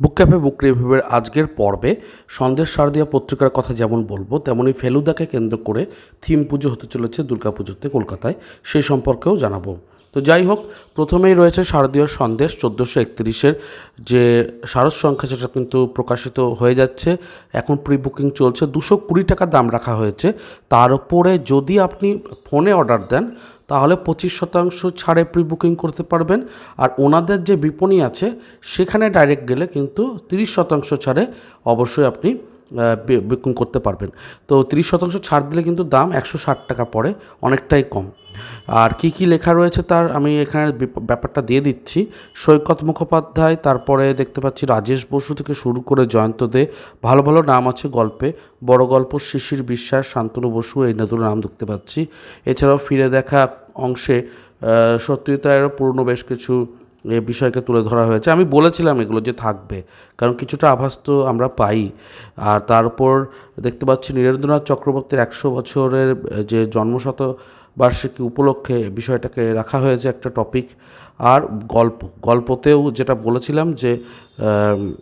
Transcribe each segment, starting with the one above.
বুক cafe বুক রিভিউয়ের আজকের পর্বে সন্দেশ শারদীয়া পত্রিকার কথা যেমন বলব তেমনই ফেলুদাকে কেন্দ্র করে থিম পুজো হতে চলেছে দুর্গাপুজোতে কলকাতায়। সেই সম্পর্কেও জানাব। তো যাই হোক, প্রথমেই রয়েছে শারদীয় সন্দেশ চোদ্দোশো একত্রিশের যে শারদ সংখ্যা, সেটা কিন্তু প্রকাশিত হয়ে যাচ্ছে। এখন প্রি বুকিং চলছে। দুশো কুড়ি টাকা দাম রাখা হয়েছে। তার উপরে যদি আপনি ফোনে অর্ডার দেন, তাহলে পঁচিশ শতাংশ ছাড়ে প্রি বুকিং করতে পারবেন। আর ওনাদের যে বিপণী আছে, সেখানে ডাইরেক্ট গেলে কিন্তু তিরিশ শতাংশ ছাড়ে অবশ্যই আপনি বুকিং করতে পারবেন। তো তিরিশ শতাংশ ছাড় দিলে কিন্তু দাম একশো ষাট টাকা পড়ে, অনেকটাই কম। আর কি কি লেখা রয়েছে তার আমি এখানে ব্যাপারটা দিয়ে দিচ্ছি। সৈকত মুখোপাধ্যায়, তারপরে দেখতে পাচ্ছি রাজেশ বসু থেকে শুরু করে জয়ন্ত দে, ভালো ভালো নাম আছে গল্পে। বড় গল্প শিশির বিশ্বাস, শান্তনু বসু, এই নতুন নাম দেখতে পাচ্ছি। এছাড়াও ফিরে দেখা অংশে সত্যিতায়েরও পুরনো বেশ কিছু এ বিষয়কে তুলে ধরা হয়েছে। আমি বলেছিলাম এগুলো যে থাকবে, কারণ কিছুটা আভাস তো আমরা পাই। আর তারপর দেখতে পাচ্ছি নীরেন্দ্রনাথ চক্রবর্তীর একশো বছরের যে জন্মশত বার্ষিকী উপলক্ষে বিষয়টাকে রাখা হয়েছে একটা টপিক আর গল্প, গল্পতেও যেটা বলেছিলাম যে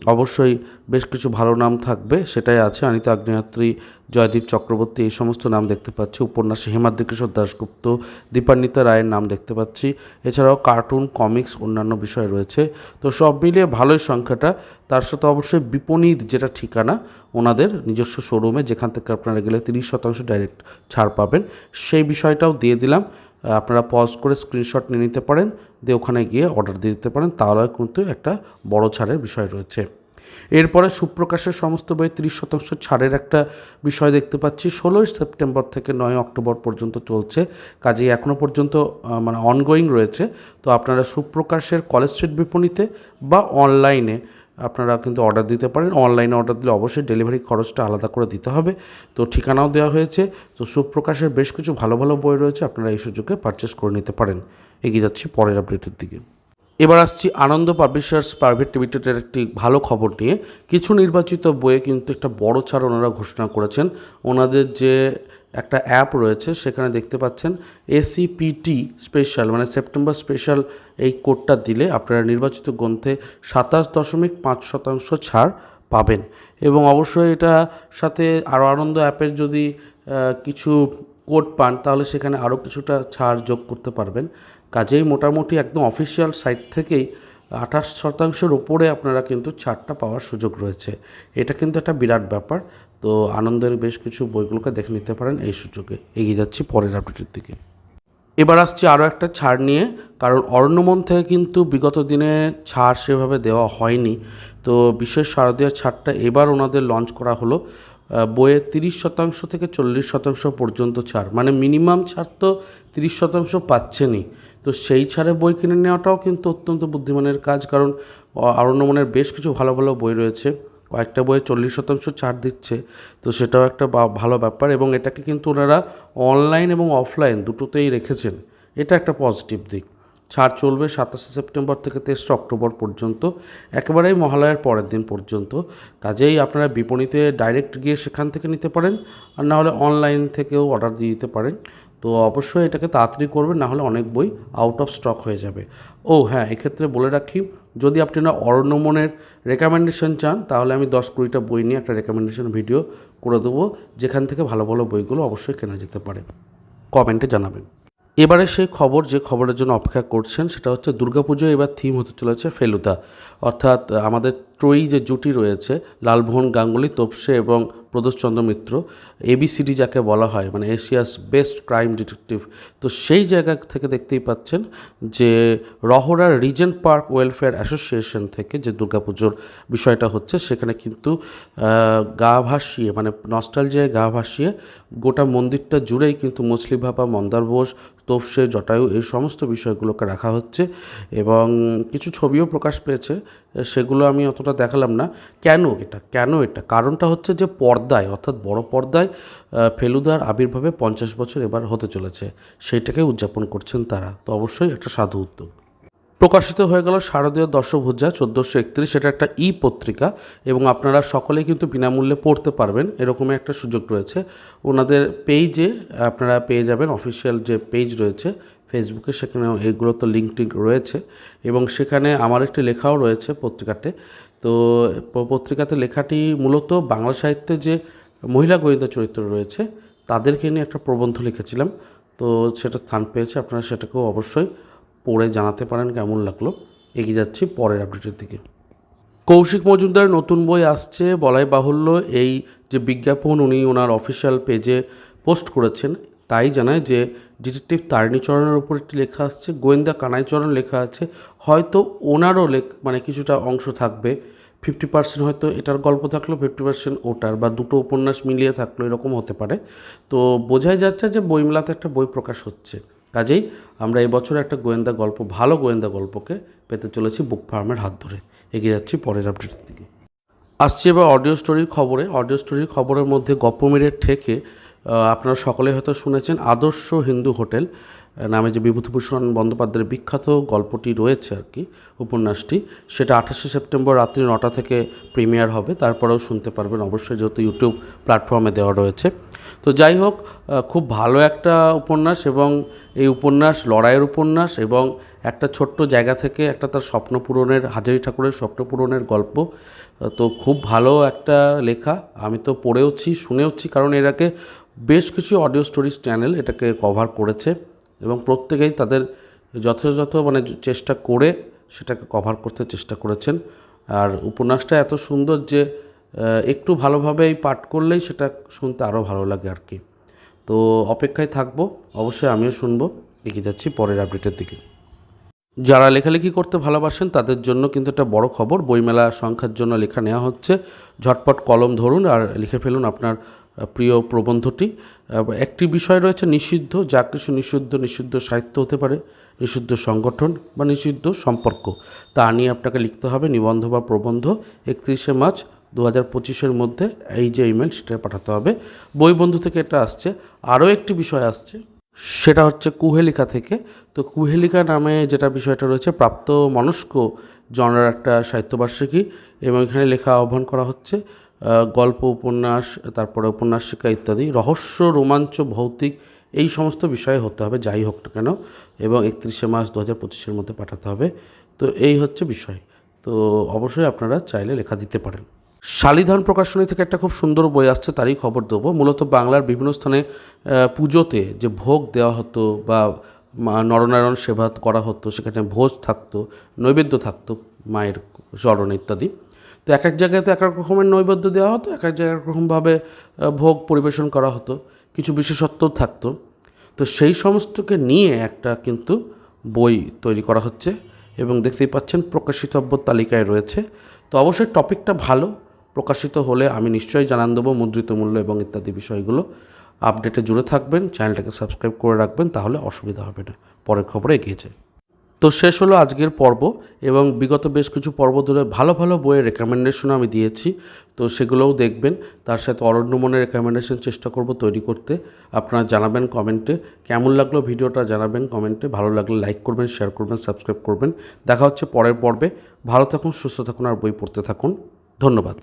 অবশ্যই বেশ কিছু ভালো নাম থাকবে, সেটাই আছে। অনিতা আগ্নেয়াত্রী, জয়দীপ চক্রবর্তী, এই সমস্ত নাম দেখতে পাচ্ছি। উপন্যাসে হেমাদ্রি কিশোর দাশগুপ্ত, দীপান্বিতা রায়ের নাম দেখতে পাচ্ছি। এছাড়াও কার্টুন, কমিক্স, অন্যান্য বিষয় রয়েছে। তো সব মিলিয়ে ভালোই সংখ্যাটা। তার সাথে অবশ্যই বিপণীর যেটা ঠিকানা, ওনাদের নিজস্ব শোরুমে যেখান থেকে আপনারা গেলে তিরিশ শতাংশ ডাইরেক্ট ছাড় পাবেন। সেই বিষয়টাও দিয়ে দিলাম। আপনারা পজ করে স্ক্রিনশট নিয়ে নিতে পারেন, দিয়ে ওখানে গিয়ে অর্ডার দিয়ে দিতে পারেন, তাহলে কিন্তু একটা বড় ছাড়ের বিষয় রয়েছে। এরপরে সুপ্রকাশের সমস্ত বই তিরিশ শতাংশ ছাড়ের একটা বিষয় দেখতে পাচ্ছি। ষোলোই সেপ্টেম্বর থেকে নয় অক্টোবর পর্যন্ত চলছে, কাজেই এখনও পর্যন্ত মানে অনগোয়িং রয়েছে। তো আপনারা সুপ্রকাশের কলেজ স্ট্রিট বিপণীতে বা অনলাইনে আপনারা কিন্তু অর্ডার দিতে পারেন। অনলাইনে অর্ডার দিলে অবশ্যই ডেলিভারি খরচটা আলাদা করে দিতে হবে। তো ঠিকানাও দেওয়া হয়েছে। তো সুপ্রকাশের বেশ কিছু ভালো ভালো বই রয়েছে, আপনারা এই সুযোগে পারচেস করে নিতে পারেন। এগিয়ে যাচ্ছি পরের আপডেটের দিকে। এবার আসছি আনন্দ পাবলিশার্স প্রাইভেট লিমিটেডের একটি ভালো খবর নিয়ে। কিছু নির্বাচিত বইয়ে কিন্তু একটা বড় ছাড় ওনারা ঘোষণা করেছেন। ওনাদের যে একটা অ্যাপ রয়েছে, সেখানে দেখতে পাচ্ছেন এসিপিটি স্পেশাল মানে সেপ্টেম্বর স্পেশাল এই কোডটা দিলে আপনারা নির্বাচিত গ্রন্থে সাতাশ দশমিক পাঁচ শতাংশ ছাড় পাবেন। এবং অবশ্যই এটা সাথে আরও আনন্দ অ্যাপের যদি কিছু কোড পান, তাহলে সেখানে আরও কিছুটা ছাড় যোগ করতে পারবেন। কাজেই মোটামুটি একদম অফিসিয়াল সাইট থেকেই আঠাশ শতাংশের ওপরে আপনারা কিন্তু ছাড়টা পাওয়ার সুযোগ রয়েছে। এটা কিন্তু একটা বিরাট ব্যাপার। তো আনন্দের বেশ কিছু বইগুলোকে দেখে নিতে পারেন এই সুযোগে। এগিয়ে যাচ্ছি পরের আপডেটের দিকে। এবার আসছি আরও একটা ছাড় নিয়ে, কারণ অরণ্যমন থেকে কিন্তু বিগত দিনে ছাড় সেভাবে দেওয়া হয়নি। তো বিশেষ শারদীয় ছাড়টা এবার ওনাদের লঞ্চ করা হলো বইয়ে তিরিশ শতাংশ থেকে চল্লিশ শতাংশ পর্যন্ত ছাড়। মানে মিনিমাম ছাড় তো তিরিশ শতাংশ পাচ্ছেনই। তো সেই ছাড়ে বই কিনে নেওয়াটাও কিন্তু অত্যন্ত বুদ্ধিমানের কাজ, কারণ অরণ্যমনের বেশ কিছু ভালো ভালো বই রয়েছে। কয়েকটা বইয়ে চল্লিশ শতাংশ ছাড় দিচ্ছে, তো সেটাও একটা ভালো ব্যাপার এবং এটাকে কিন্তু ওনারা অনলাইন এবং অফলাইন দুটোতেই রেখেছেন। এটা একটা পজিটিভ দিক। ছাড় চলবে সাতাশে সেপ্টেম্বর থেকে তেসরা অক্টোবর পর্যন্ত, একেবারেই মহালয়ার পরের দিন পর্যন্ত। কাজেই আপনারা বিপণীতে ডাইরেক্ট গিয়ে সেখান থেকে নিতে পারেন, আর নাহলে অনলাইন থেকেও অর্ডার দিয়ে দিতে পারেন। তো অবশ্যই এটাকে তাড়াতাড়ি করবেন না হলে অনেক বই আউট অফ স্টক হয়ে যাবে। ও হ্যাঁ এক্ষেত্রে বলে রাখি, যদি আপনারা অরণ্যমনের রেকমেন্ডেশন চান, তাহলে আমি দশ কুড়িটা বই নিয়ে একটা রেকমেন্ডেশন ভিডিও করে দেবো, যেখান থেকে ভালো ভালো বইগুলো অবশ্যই কেনা যেতে পারে। কমেন্টে জানাবেন। এবারে সেই খবর, যে খবরের জন্য অপেক্ষা করছেন, সেটা হচ্ছে দুর্গাপুজো এবার থিম হতে চলেছে ফেলুদা। অর্থাৎ আমাদের ত্রয়ী যে জুটি রয়েছে, লালমোহন গাঙ্গুলি, তোপসে এবং প্রদোষচন্দ্র মিত্র এবিসিডি যাকে বলা হয় মানে এশিয়াস বেস্ট ক্রাইম ডিটেকটিভ, তো সেই জায়গা থেকে দেখতেই পাচ্ছেন যে Rahara Regent Park welfare association থেকে যে দুর্গাপুজোর বিষয়টা হচ্ছে, সেখানে কিন্তু গা ভাসিয়ে মানে নস্টালজিয়ায় গা ভাসিয়ে গোটা মন্দিরটা জুড়েই কিন্তু মছলি ভাপা, মন্দার বোস, তোপসে, জটায়ু, এই সমস্ত বিষয়গুলোকে রাখা হচ্ছে এবং কিছু ছবিও প্রকাশ পেয়েছে। সেগুলো আমি অতটা দেখালাম না। কেন এটা? কেন এটা? কারণটা হচ্ছে যে পর্দায়, অর্থাৎ বড় পর্দায় ফেলুদার আবির্ভাবে পঞ্চাশ বছর এবার হতে চলেছে। সেইটাকে উদযাপন করছেন তারা। তো অবশ্যই একটা সাধু উদ্যোগ। প্রকাশিত হয়ে গেল শারদীয় দশভুজা চোদ্দোশো একত্রিশ। এটা একটা ই পত্রিকা এবং আপনারা সকলেই কিন্তু বিনামূল্যে পড়তে পারবেন। এরকমই একটা সুযোগ রয়েছে। ওনাদের পেজে আপনারা পেয়ে যাবেন অফিসিয়াল যে পেজ রয়েছে ফেসবুকে সেখানে এগুলো তো লিঙ্ক টিঙ্ক রয়েছে এবং সেখানে আমার একটি লেখাও রয়েছে পত্রিকাতে। তো পত্রিকাতে লেখাটি মূলত বাংলা সাহিত্যে যে মহিলা গোয়েন্দা চরিত্র রয়েছে, তাদেরকে নিয়ে একটা প্রবন্ধ লিখেছিলাম। তো সেটা স্থান পেয়েছে, আপনারা সেটাকেও অবশ্যই পড়ে জানাতে পারেন, কেমন লাগল। এগিয়ে যাচ্ছি পরের আপডেটের দিকে। কৌশিক মজুমদার নতুন বই আসছে, বলাই বাহুল্য। এই যে বিজ্ঞাপন, উনি ওনার অফিসিয়াল পেজে পোস্ট করেছেন। তাই জানায় যে ডিটেকটিভ তারিণীচরণের উপর একটি লেখা আসছে, গোয়েন্দা কানাইচরণ লেখা আছে, হয়তো ওনারও লেখ মানে কিছুটা অংশ থাকবে। ফিফটি পার্সেন্ট হয়তো এটার গল্প থাকল, ফিফটি পার্সেন্ট ওটার বা দুটো উপন্যাস মিলিয়ে থাকল, এরকম হতে পারে। তো বোঝাই যাচ্ছে যে বইমেলাতে একটা বই প্রকাশ হচ্ছে। কাজেই আমরা এবছর একটা গোয়েন্দা গল্প, ভালো গোয়েন্দা গল্পকে পেতে চলেছি বুক ফার্মের হাত ধরে। এগিয়ে যাচ্ছি পরের আপডেটের দিকে। আসছি এবার অডিও স্টোরির খবরে। অডিও স্টোরির খবরের মধ্যে গপ্পমীরের ঠেকে আপনারা সকলে হয়তো শুনেছেন আদর্শ হিন্দু হোটেল নামে যে বিভূতিভূষণ বন্দ্যোপাধ্যায়ের বিখ্যাত গল্পটি রয়েছে আর কি, উপন্যাসটি। সেটা আঠাশে সেপ্টেম্বর রাত্রি নটা থেকে প্রিমিয়ার হবে, তারপরেও শুনতে পারবেন অবশ্যই যেহেতু ইউটিউব প্ল্যাটফর্মে দেওয়া রয়েছে। তো যাই হোক খুব ভালো একটা উপন্যাস এবং এই উপন্যাস লড়াইয়ের উপন্যাস এবং একটা ছোট্ট জায়গা থেকে একটা তার স্বপ্ন পূরণের, হাজারি ঠাকুরের স্বপ্ন পূরণের গল্প তো খুব ভালো একটা লেখা। আমি তো পড়েওছি, শুনেওছি, কারণ এর আগে বেশ কিছু অডিও স্টোরিজ চ্যানেল এটাকে কভার করেছে এবং প্রত্যেকেই তাদের যথাযথ মানে চেষ্টা করে সেটাকে কভার করতে চেষ্টা করেছেন। আর উপন্যাসটা এত সুন্দর যে একটু ভালোভাবে পাঠ করলেই সেটা শুনতে আরও ভালো লাগে আর কি। তো অপেক্ষায় থাকব, অবশ্যই আমিও শুনব। এগিয়ে যাচ্ছি পরের আপডেটের দিকে। যারা লেখালেখি করতে ভালোবাসেন তাদের জন্য কিন্তু একটা বড় খবর। বইমেলা সংখ্যার জন্য লেখা নেওয়া হচ্ছে। ঝটপট কলম ধরুন আর লিখে ফেলুন আপনার প্রিয় প্রবন্ধটি। একটি বিষয় রয়েছে নিষিদ্ধ, যা কিছু নিষিদ্ধ নিষিদ্ধ সাহিত্য হতে পারে, নিষিদ্ধ সংগঠন বা নিষিদ্ধ সম্পর্ক। তা নিয়ে আপনাকে লিখতে হবে নিবন্ধ বা প্রবন্ধ একত্রিশে মার্চ দু হাজার পঁচিশের মধ্যে, এই যে ইমেল সেটা পাঠাতে হবে। বই বন্ধু থেকে এটা আসছে। আরও একটি বিষয় আসছে, সেটা হচ্ছে কুহেলিকা থেকে। তো কুহেলিকা নামে যেটা বিষয়টা রয়েছে প্রাপ্ত মনস্ক জনরার একটা সাহিত্যবার্ষিকী, এবং এখানে লেখা আহ্বান করা হচ্ছে গল্প, উপন্যাস, তারপরে উপন্যাস উপন্যাসিকা ইত্যাদি, রহস্য, রোমাঞ্চ, ভৌতিক, এই সমস্ত বিষয়ে হতে হবে, যাই হোক না কেন, এবং একত্রিশে মার্চ দু হাজার পঁচিশের মধ্যে পাঠাতে হবে। তো এই হচ্ছে বিষয়। তো অবশ্যই আপনারা চাইলে লেখা দিতে পারেন। শালিধান প্রকাশনী থেকে একটা খুব সুন্দর বই আসছে, তারই খবর দেবো। মূলত বাংলার বিভিন্ন স্থানে পুজোতে যে ভোগ দেওয়া হতো বা নরনারায়ণ সেবা করা হতো, সেখানে ভোজ থাকতো, নৈবেদ্য থাকতো, মায়ের চরণ ইত্যাদি। তো এক এক জায়গায় তো এক এক রকমের নৈবেদ্য দেওয়া হতো, এক এক জায়গায় রকমভাবে ভোগ পরিবেশন করা হতো, কিছু বিশেষত্বও থাকতো। তো সেই সমস্তকে নিয়ে একটা কিন্তু বই তৈরি করা হচ্ছে এবং দেখতেই পাচ্ছেন প্রকাশিতব্য তালিকায় রয়েছে। তো অবশ্যই টপিকটা ভালো, প্রকাশিত হলে আমি নিশ্চয়ই জানান দেবো মুদ্রিত মূল্য এবং ইত্যাদি বিষয়গুলো। আপডেটে জুড়ে থাকবেন, চ্যানেলটাকে সাবস্ক্রাইব করে রাখবেন, তাহলে অসুবিধা হবে না। পরের খবরে এগিয়ে যায় তো শেষ হলো আজকের পর্ব এবং বিগত বেশ কিছু পর্ব ধরে ভালো ভালো বইয়ের রেকমেন্ডেশন আমি দিয়েছি। তো সেগুলোও দেখবেন। তার সাথে অরণ্যমনের রেকমেন্ডেশন চেষ্টা করব তৈরি করতে। আপনারা জানাবেন কমেন্টে কেমন লাগল ভিডিওটা জানাবেন কমেন্টে ভালো লাগলে লাইক করবেন শেয়ার করবেন সাবস্ক্রাইব করবেন। দেখা হচ্ছে পরের পর্বে। ভালো থাকুন, সুস্থ থাকুন আর বই পড়তে থাকুন। ধন্যবাদ।